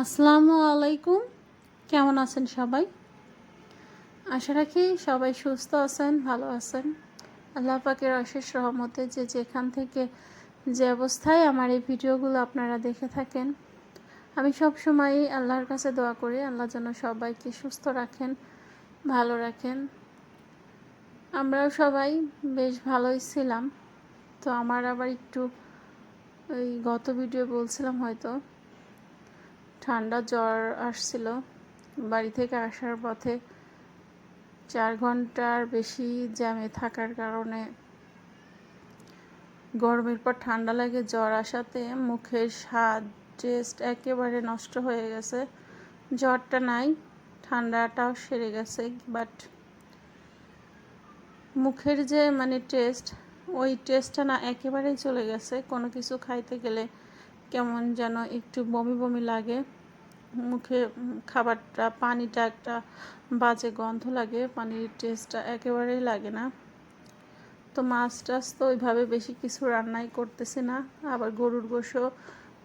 আসসালামু আলাইকুম। কেমন আছেন সবাই? আশা রাখি সবাই সুস্থ আছেন, ভালো আছেন। আল্লাহ পাকের অশেষ রহমতে যে যেখান থেকে যে অবস্থায় আমার এই ভিডিওগুলো আপনারা দেখে থাকেন, আমি সব সময় আল্লাহর কাছে দোয়া করি, আল্লাহ যেন সবাইকে সুস্থ রাখেন, ভালো রাখেন। আমরাও সবাই বেশ ভালোই ছিলাম। তো আমার আবার একটু ওই গত ভিডিও বলছিলাম হয়তো। ঠান্ডা জ্বর আসছিল। বাড়ি থেকে আসার পথে চার ঘণ্টার বেশি জ্যামে থাকার কারণে গরমের পর ঠান্ডা লাগে, জ্বর আসাতে মুখের স্বাদ টেস্ট একেবারে নষ্ট হয়ে গেছে। জ্বরটা নাই, ঠান্ডাটাও সেরে গেছে বাট মুখের যে মানে টেস্ট ওই টেস্টটা না একেবারেই চলে গেছে। কোনো কিছু খাইতে গেলে কেমন যেন একটু বমি বমি লাগে। মুখে খাবারটা, পানিটা একটা বাজে গন্ধ লাগে, পানির টেস্টটা একেবারেই লাগে না। তো মাছ টাছ তো ওইভাবে বেশি কিছু রান্নাই করতেছি না। আবার গরুর গোশও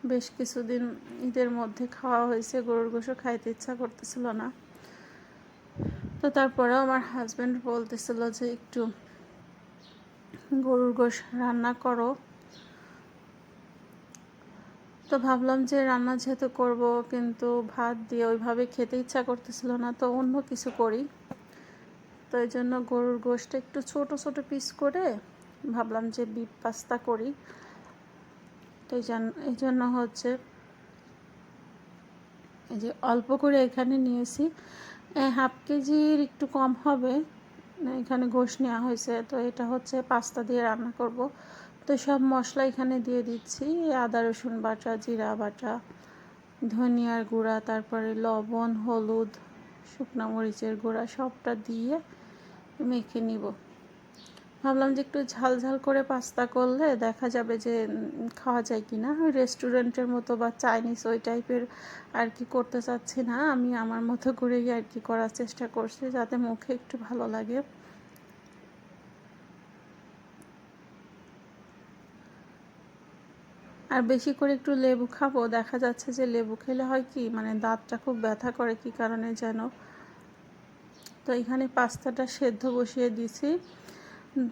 বেশ কিছুদিন ঈদের মধ্যে খাওয়া হয়েছে, গরুর গোশও খাইতে ইচ্ছা করতেছিল না। তো তারপরেও আমার হাজব্যান্ড বলতেছিল যে, একটু গরুর গোশ রান্না করো। তো ভাবলাম যে রান্না যেহেতু করব, কিন্তু ভাত দিয়ে ওইভাবে খেতে ইচ্ছা করতেছিল না, তো অন্য কিছু করি। তো এই জন্য গরুর গোশটা একটু ছোট ছোট পিস করে ভাবলাম যে বিপ পাস্তা করি। তো এই জন্য হচ্ছে এই যে অল্প করে এখানে নিয়েছি। হাফ কেজির একটু কম হবে। এখানে গোশ নেওয়া হয়েছে, তো এটা হচ্ছে পাস্তা দিয়ে রান্না করব। তো সব মশলা এখানে দিয়ে দিচ্ছি। আদা, রসুন বাটা, জিরা বাটা, ধনিয়ার গুঁড়া, তারপরে লবণ, হলুদ, শুকনা মরিচের গুঁড়া সবটা দিয়ে মেখে নিব। ভাবলাম যে একটু ঝাল ঝাল করে পাস্তা করলে দেখা যাবে যে খাওয়া যায় কি না রেস্টুরেন্টের মতো বা চাইনিজ ওই টাইপের আর কি করতে চাচ্ছি না। আমি আমার মতো করেই আর কি করার চেষ্টা করছি যাতে মুখে একটু ভালো লাগে। আর বেশি করে একটু লেবু খাব। দেখা যাচ্ছে যে লেবু খেলে হয় কি মানে দাঁতটা খুব ব্যথা করে কি কারণে যেন। তো এখানে পাস্তাটা সেদ্ধ বসিয়ে দিছি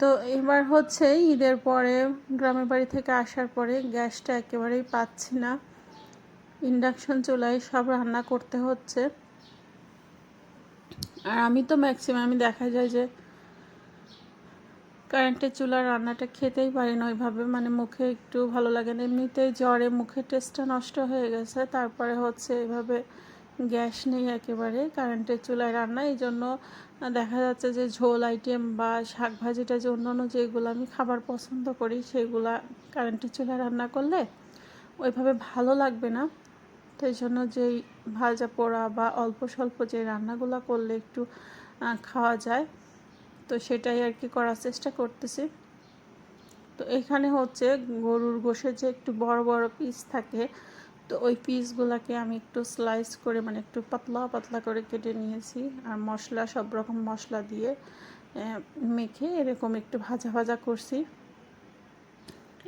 তো এবার হচ্ছে ঈদের পরে, গ্রামের বাড়ি থেকে আসার পরে গ্যাসটা একেবারেই পাচ্ছি না। ইন্ডাকশন চুলায় সব রান্না করতে হচ্ছে। আর আমি তো ম্যাক্সিমাম আমি দেখা যায় যে কারেন্টের চুলার রান্নাটা খেতেই পারি না ওইভাবে। মানে মুখে একটু ভালো লাগে না। এমনিতেই জ্বরে মুখের টেস্টটা নষ্ট হয়ে গেছে। তারপরে হচ্ছে এভাবে গ্যাস নেই একেবারে কারেন্টের চুলায় রান্না। এই জন্য দেখা যাচ্ছে যে ঝোল আইটেম বা শাক ভাজিটা যে অন্য অন্য যেগুলো আমি খাবার পছন্দ করি, সেগুলা কারেন্টের চুলায় রান্না করলে ওইভাবে ভালো লাগবে না। তো এই জন্য যেই ভাজা পোড়া বা অল্প স্বল্প যে রান্নাগুলো করলে একটু খাওয়া যায়। তো সেটাই আর কি করার চেষ্টা করতেছি। তো এখানে হচ্ছে গরুর গোশে যে একটু বড় বড় পিস থাকে, তো ওই পিসগুলোকে আমি একটু স্লাইস করে মানে একটু পাতলা পাতলা করে কেটে নিয়েছি। আর মশলা, সব রকম মশলা দিয়ে মেখে এরকম একটু ভাজা ভাজা করছি।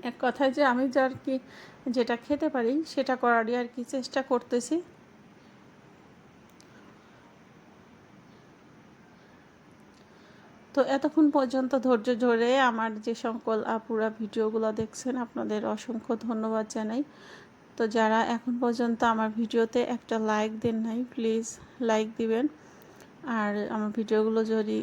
এক কথায় যে আমি যার কি যেটা খেতে পারি, সেটা করারই আর কি চেষ্টা করতেছি। তো এতক্ষণ পর্যন্ত ধৈর্য ধরে আমার যে সকল আপুরা ভিডিওগুলো দেখছেন, আপনাদের অসংখ্য ধন্যবাদ জানাই। তো যারা এখন পর্যন্ত আমার ভিডিওতে একটা লাইক দেন নাই প্লিজ লাইক দিবেন। আর আমার ভিডিওগুলো যদি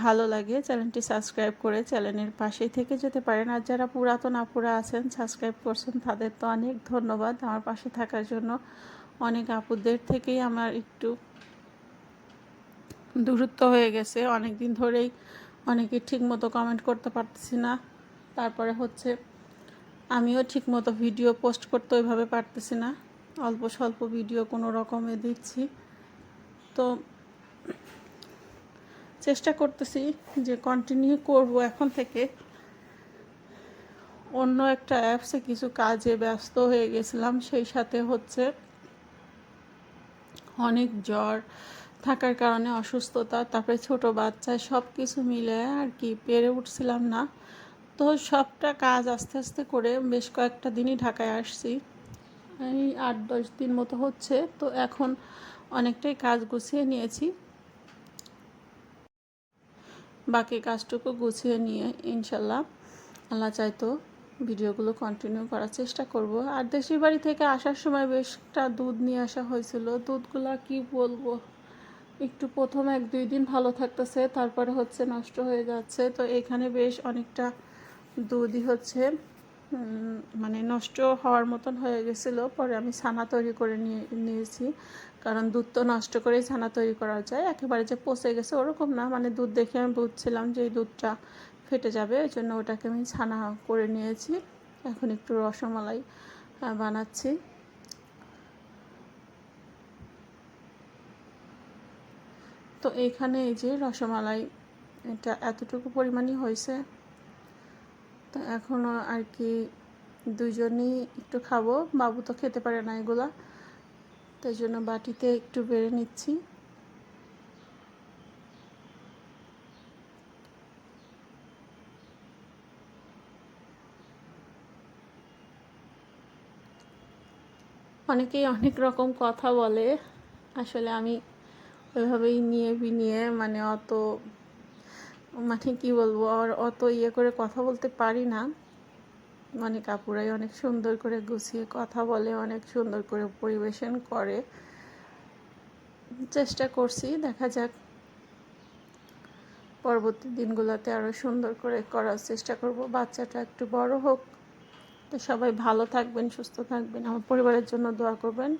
ভালো লাগে, চ্যানেলটি সাবস্ক্রাইব করে চ্যানেলের পাশেই থেকে যেতে পারেন। আর যারা পুরাতন আপুরা আছেন সাবস্ক্রাইব করছেন, তাদের তো অনেক ধন্যবাদ। আমার পাশে থাকার জন্য অনেক আপুদের থেকেই আমার একটু দূরত্ব হয়ে গেছে। অনেক দিন ধরেই অনেকে ঠিক মতো কমেন্ট করতে পারতেছি না। তারপরে হচ্ছে আমিও ঠিক মতো ভিডিও পোস্ট করতে ওইভাবে পারতেছি না। অল্প স্বল্প ভিডিও কোনো রকমে দিচ্ছি। তো চেষ্টা করতেছি যে কন্টিনিউ করব এখন থেকে। অন্য একটা অ্যাপসে কিছু কাজে ব্যস্ত হয়ে গেছিলাম। সেই সাথে হচ্ছে অনেক জ্বর থাকার কারণে অসুস্থতা, তারপরে ছোট বাচ্চা সব কিছু মিলে আর কি পেরে উঠছিলাম না। তো সবটা কাজ আস্তে আস্তে করে বেশ কয়েকটা দিনই ঢাকায় আসছি। এই আট দশ দিন মতো হচ্ছে, তো এখন অনেকটাই কাজ গুছিয়ে নিয়েছি। বাকি কাজটুকু গুছিয়ে নিয়ে ইনশাল্লাহ, আল্লাহ চাইতো ভিডিওগুলো কন্টিনিউ করার চেষ্টা করব। আর দেশের বাড়ি থেকে আসার সময় বেশটা দুধ নিয়ে আসা হয়েছিল। দুধগুলা কি বলব? একটু প্রথম এক, দুই দিন ভালো থাকতেছে, তারপরে হচ্ছে নষ্ট হয়ে যাচ্ছে। তো এখানে বেশ অনেকটা দুধই হচ্ছে মানে নষ্ট হওয়ার মতন হয়ে গেছিল। পরে আমি ছানা তৈরি করে নিয়ে, নিয়েছি। কারণ দুধ তো নষ্ট করেই ছানা তৈরি করা যায়। একেবারে যে পচে গেছে ওরকম না। মানে দুধ দেখে আমি বুঝছিলাম যে এই দুধটা ফেটে যাবে। এই জন্য ওটাকে আমি ছানা করে নিয়েছি। এখন একটু রসমালাই বানাচ্ছি। তো এইখানে এই যে রসমালাই, এটা এতটুকু পরিমাণই হয়েছে। তো এখনও আর কি দুজনেই একটু খাব। বাবু তো খেতে পারে না এগুলা। তাই জন্য বাটিতে একটু বেড়ে নিচ্ছি। অনেকেই অনেক রকম কথা বলে। আসলে আমি ওইভাবেই নিয়ে বিনিয়ে মানে অত মানে কি বলব, আর অত ইয়ে করে কথা বলতে পারি না। অনেক আপুরাই অনেক সুন্দর করে গুছিয়ে কথা বলে, অনেক সুন্দর করে পরিবেশন করে। চেষ্টা করছি, দেখা যাক। পরবর্তী দিনগুলোতে আরও সুন্দর করে করার চেষ্টা করব। বাচ্চাটা একটু বড় হোক। তো সবাই ভালো থাকবেন, সুস্থ থাকবেন। আমার পরিবারের জন্য দোয়া করবেন।